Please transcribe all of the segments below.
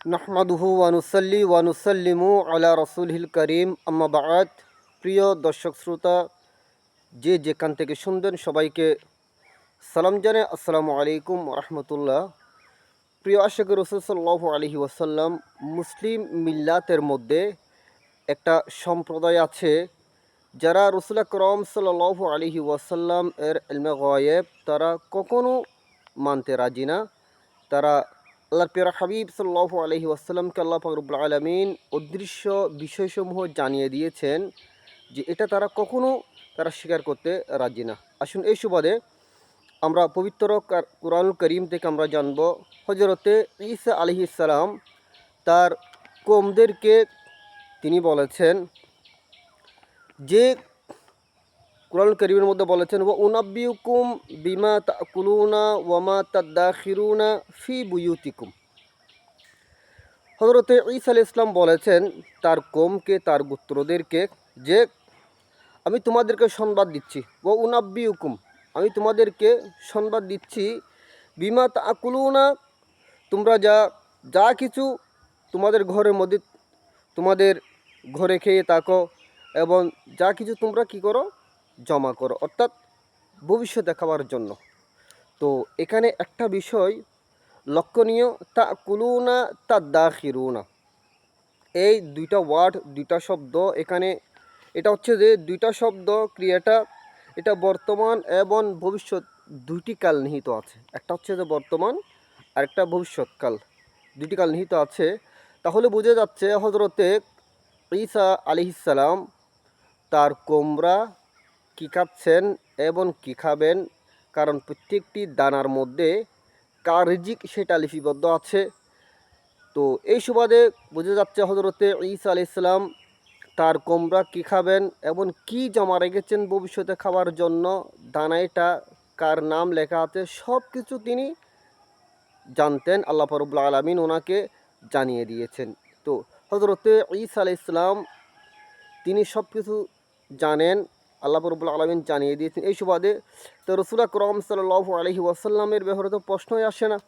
নাহমাদুহু ওয়ানুসাল্লি ওয়ানুসাল্লিমু আলা রসুলহিল করিম। আম্মা বাদ প্রিয় দর্শক শ্রোতা, যে যেখান থেকে শুনবেন সবাইকে সালাম জানে আসসালামু আলাইকুম রহমতুল্লাহ। প্রিয় আশেখ রসুল সাল্লাহ আলহি ওয়াসাল্লাম, মুসলিম মিল্লাতের মধ্যে একটা সম্প্রদায় আছে যারা রসুল করম সাল্লাহ আলহি ওয়াসাল্লাম এর এলমে গয়েব। তারা কখনো মানতে রাজি না। তারা আল্লাহ পেরা হাবিব সাল্লাহ আলহি ওয়াসাল্লামকে আল্লাহ ফকরবুল আলমিন অদৃশ্য বিষয়সমূহ জানিয়ে দিয়েছেন যে এটা তারা কখনো তারা স্বীকার করতে রাজি না। আসুন এই সুবাদে আমরা পবিত্র কার- কোরআন করিম থেকে আমরা জানব হজরতে ঈসা আলহি ইসালাম তার কোমদেরকে তিনি বলেছেন যে কোরআন করিমের মধ্যে বলেছেন ও উনাব্বিউকুম বিমা তাকুলুনা ওয়ামা তাদ্দাখিরুনা ফি বুয়ুতিকুম। হজরতে ঈসা আল ইসলাম বলেছেন, তার কমকে, তার গোত্রদেরকে, যে আমি তোমাদেরকে সংবাদ দিচ্ছি ও উনাব্বিউকুম, আমি তোমাদেরকে সংবাদ দিচ্ছি, বিমা তাকুলুনা, তোমরা যা যা কিছু তোমাদের ঘরের মধ্যে, তোমাদের ঘরে খেয়ে থাকো এবং যা কিছু তোমরা কি করো জমা করো, অর্থাৎ ভবিষ্যৎ দেখাবার জন্য। তো এখানে একটা বিষয় লক্ষণীয় তা কুলুনা তা দাখিরুনা এই দুইটা ওয়ার্ড, দুইটা শব্দ এখানে, এটা হচ্ছে যে দুইটা শব্দ ক্রিয়াটা, এটা বর্তমান এবং ভবিষ্যৎ দুইটি কাল নিহিত আছে। একটা হচ্ছে যে বর্তমান আর একটা ভবিষ্যৎকাল দুইটি কাল নিহিত আছে। তাহলে বোঝা যাচ্ছে হজরতে ঈসা আলিহিসাল্লাম তার কোমরা কী খাচ্ছেন এবং কী খাবেন? কারণ প্রত্যেকটি দানার মধ্যে কার রিজিক সেটা লিপিবদ্ধ আছে। তো এই সুবাদে বোঝা যাচ্ছে হজরতে ঈসা আলি ইসলাম তার কোমরা কী খাবেন এবং কি জমা রেখেছেন ভবিষ্যতে খাওয়ার জন্য? দানাইটা কার নাম লেখা আছে? সব কিছু তিনি জানতেন, আল্লাহ ফরবুল্লা আলমিন ওনাকে জানিয়ে দিয়েছেন। তো হজরতে ঈসা আলি ইসলাম তিনি সব কিছু জানেন আল্লাহ রবুল্লা আলমিন জানিয়ে দিয়েছেন, এই সুবাদে তো রসুল্লাহ করম সাল্লাহ আলহি ওয়াসাল্লামের ব্যাপারে তো প্রশ্নই আসে না।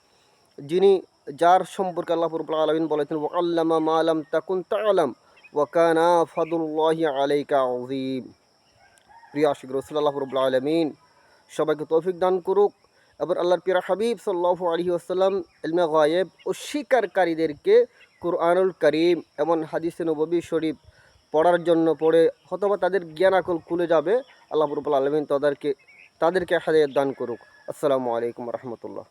যিনি, যার সম্পর্কে আল্লাহ রবুল্লা আলমিন বলেছেন ও আল্লামা মালাম তাকুন তালাম ওয়াকানা ফাদুল্লাহি আলাইকা আজিম প্রিয় আশিক রসুল্লাহ রবুল্লা আলমিন সবাইকে তৌফিক দান করুক। এবার আল্লাহর পিরা হাবিব সাল্লাহ আলহি আসাল্লাম ইলমে গায়েব ও স্বীকারকারীদেরকে কুরআনুল করিম, এমন হাদিসে নবী শরীফ পড়ার জন্য পড়ে হতবা তাদের জ্ঞান আকল খুলে যাবে, আল্লাহ রবুল আলমিন তাদেরকে তাদেরকে হাজার দান করুক। আসসালামু আলাইকুম রহমতুল্লাহ।